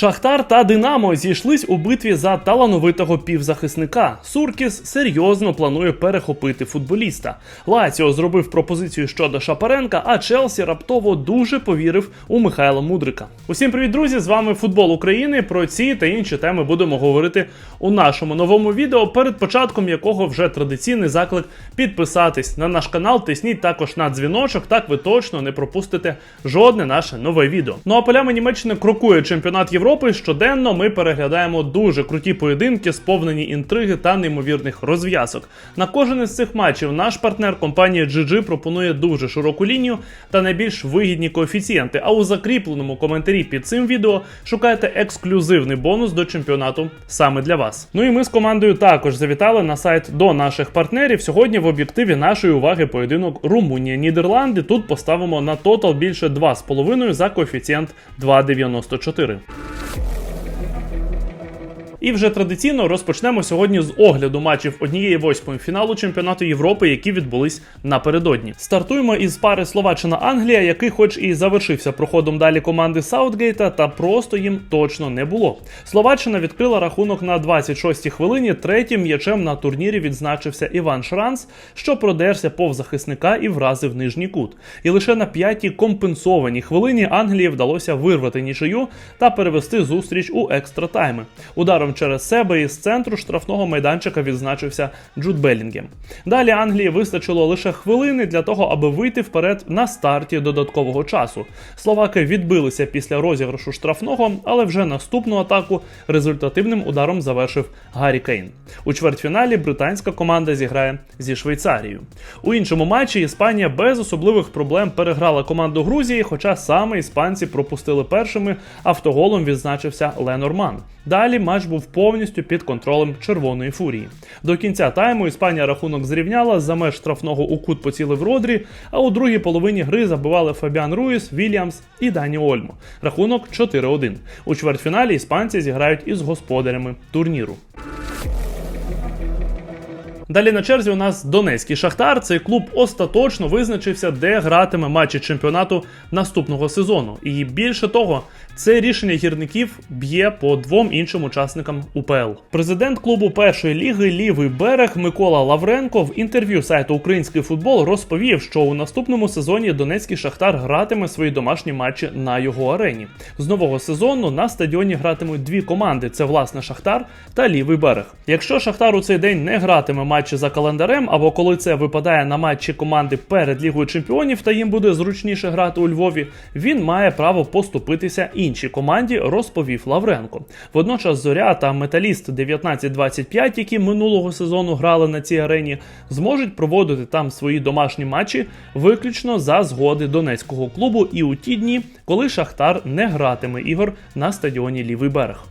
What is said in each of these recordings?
Шахтар та Динамо зійшлись у битві за талановитого півзахисника. Суркіс серйозно планує перехопити футболіста. Лаціо зробив пропозицію щодо Шапаренка, а Челсі раптово дуже повірив у Михайла Мудрика. Усім привіт, друзі! З вами футбол України. Про ці та інші теми будемо говорити у нашому новому відео, перед початком якого вже традиційний заклик підписатись на наш канал. Тисніть також на дзвіночок. Так ви точно не пропустите жодне наше нове відео. Ну а полями Німеччини крокує чемпіонат Європи. Щоденно ми переглядаємо дуже круті поєдинки, сповнені інтриги та неймовірних розв'язок. На кожен із цих матчів наш партнер компанія GG пропонує дуже широку лінію та найбільш вигідні коефіцієнти. А у закріпленому коментарі під цим відео шукайте ексклюзивний бонус до чемпіонату саме для вас. Ну і ми з командою також завітали на сайт до наших партнерів. Сьогодні в об'єктиві нашої уваги поєдинок Румунія-Нідерланди. Тут поставимо на тотал більше 2,5 за коефіцієнт 2,94. І вже традиційно розпочнемо сьогодні з огляду матчів однієї восьмої фіналу чемпіонату Європи, які відбулись напередодні. Стартуємо із пари Словаччина-Англія, який, хоч і завершився проходом далі команди Саутгейта, та просто їм точно не було. Словаччина відкрила рахунок на 26-й хвилині. Третім м'ячем на турнірі відзначився Іван Шранц, що продерся повз захисника і вразив нижній кут. І лише на п'ятій компенсованій хвилині Англії вдалося вирвати нічию та перевести зустріч у екстра тайми. Ударом через себе із центру штрафного майданчика відзначився Джуд Белінгем. Далі Англії вистачило лише хвилини для того, аби вийти вперед на старті додаткового часу. Словаки відбилися після розіграшу штрафного, але вже наступну атаку результативним ударом завершив Гаррі Кейн. У чвертьфіналі британська команда зіграє зі Швейцарією. У іншому матчі Іспанія без особливих проблем переграла команду Грузії, хоча саме іспанці пропустили першими, автоголом відзначився Ленорман. Далі матч був повністю під контролем червоної фурії. До кінця тайму Іспанія рахунок зрівняла за меж штрафного у кут поцілив Родрі, а у другій половині гри забивали Фабіан Руїс, Вільямс і Дані Ольмо. Рахунок 4-1. У чвертьфіналі іспанці зіграють із господарями турніру. Далі на черзі у нас Донецький Шахтар. Цей клуб остаточно визначився, де гратиме матчі чемпіонату наступного сезону. І більше того, це рішення гірників б'є по двом іншим учасникам УПЛ. Президент клубу першої ліги Лівий берег Микола Лавренко в інтерв'ю сайту Український футбол розповів, що у наступному сезоні Донецький Шахтар гратиме свої домашні матчі на його арені. З нового сезону на стадіоні гратимуть дві команди: це власне Шахтар та Лівий берег. Якщо Шахтар у цей день не гратиме матчі за календарем, або коли це випадає на матчі команди перед Лігою Чемпіонів та їм буде зручніше грати у Львові, він має право поступитися іншій команді, розповів Лавренко. Водночас Зоря та Металіст 1925, які минулого сезону грали на цій арені, зможуть проводити там свої домашні матчі виключно за згоди донецького клубу і у ті дні, коли Шахтар не гратиме ігор на стадіоні Лівий берег.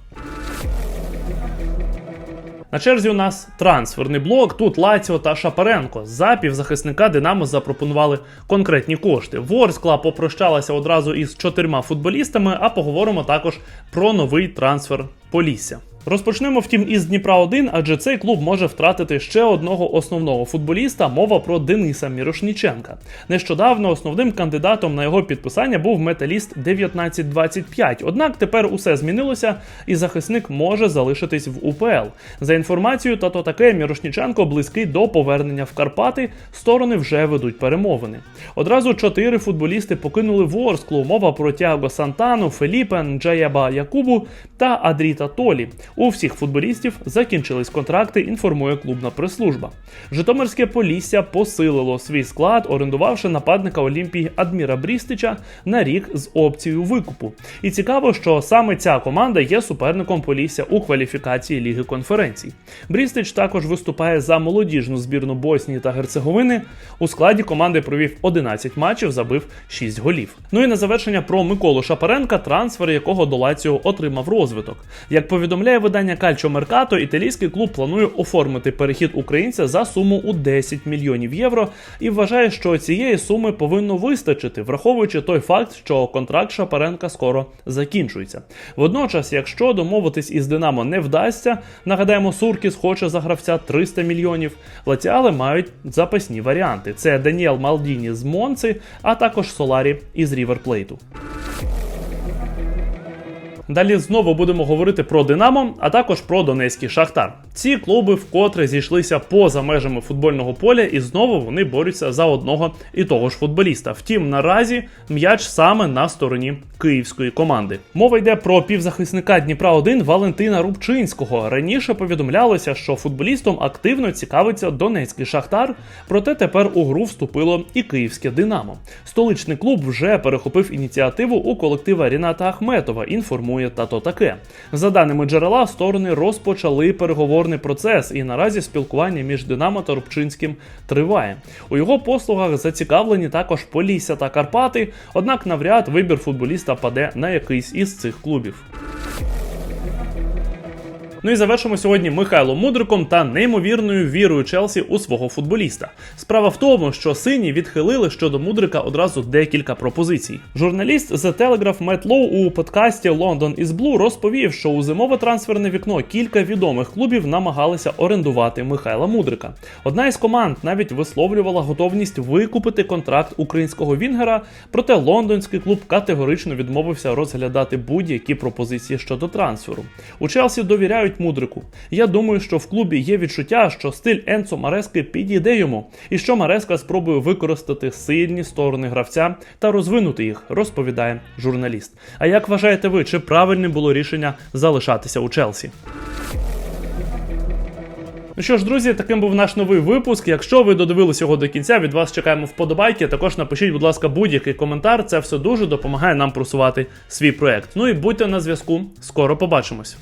На черзі у нас трансферний блок. Тут Лаціо та Шапаренко. За півзахисника Динамо запропонували конкретні кошти. Ворскла попрощалася одразу із чотирма футболістами, а поговоримо також про новий трансфер Полісся. Розпочнемо втім із Дніпра 1 адже цей клуб може втратити ще одного основного футболіста. Мова про Дениса Мірошніченка. Нещодавно основним кандидатом на його підписання був металіст 1925. Однак тепер усе змінилося, і захисник може залишитись в УПЛ. За інформацією, та то таке Мірошніченко близький до повернення в Карпати. Сторони вже ведуть перемовини. Одразу чотири футболісти покинули Ворсклу. Мова про Тіаго Сантану, Феліпен, Джаєба Якубу та Адріта Толі. У всіх футболістів закінчились контракти, інформує клубна прес-служба. Житомирське Полісся посилило свій склад, орендувавши нападника Олімпії Адміра Брістича на рік з опцією викупу. І цікаво, що саме ця команда є суперником Полісся у кваліфікації Ліги конференцій. Брістич також виступає за молодіжну збірну Боснії та Герцеговини. У складі команди провів 11 матчів, забив 6 голів. Ну і на завершення про Миколу Шапаренка, трансфер якого до Лаціо отримав розвиток. Як повідомляє видання Calcio Mercato, італійський клуб планує оформити перехід українця за суму у 10 мільйонів євро і вважає, що цієї суми повинно вистачити, враховуючи той факт, що контракт Шапаренка скоро закінчується. Водночас, якщо домовитись із Динамо не вдасться, нагадаємо, Суркіс хоче за гравця 300 мільйонів. Лаціали мають запасні варіанти: це Даніел Малдіні з Монци, а також Соларі із Ріверплейту. Далі знову будемо говорити про Динамо, а також про Донецький Шахтар. Ці клуби вкотре зійшлися поза межами футбольного поля, і знову вони борються за одного і того ж футболіста. Втім, наразі м'яч саме на стороні київської команди. Мова йде про півзахисника Дніпра 1 Валентина Рубчинського. Раніше повідомлялося, що футболістом активно цікавиться Донецький Шахтар, проте тепер у гру вступило і київське Динамо. Столичний клуб вже перехопив ініціативу у колектива Ріната Ахметова. Інформує тато таке. За даними джерела, сторони розпочали переговорний процес, і наразі спілкування між Динамо та Рубчинським триває. У його послугах зацікавлені також Полісся та Карпати, однак навряд вибір футболіста паде на якийсь із цих клубів. Ну і завершимо сьогодні Михайлом Мудриком та неймовірною вірою Челсі у свого футболіста. Справа в тому, що сині відхилили щодо Мудрика одразу декілька пропозицій. Журналіст The Telegraph Мет Лоу у подкасті London is Blue розповів, що у зимове трансферне вікно кілька відомих клубів намагалися орендувати Михайла Мудрика. Одна із команд навіть висловлювала готовність викупити контракт українського Вінгера, проте лондонський клуб категорично відмовився розглядати будь-які пропозиції щодо трансферу. У Челсі довіряють Мудрику. Я думаю, що в клубі є відчуття, що стиль Енцо Марески підійде йому, і що Мареска спробує використати сильні сторони гравця та розвинути їх, розповідає журналіст. А як вважаєте ви, чи правильним було рішення залишатися у Челсі? Ну що ж, друзі, таким був наш новий випуск. Якщо ви додивились його до кінця, від вас чекаємо вподобайки. Також напишіть, будь ласка, будь-який коментар. Це все дуже допомагає нам просувати свій проект. Ну і будьте на зв'язку. Скоро побачимось.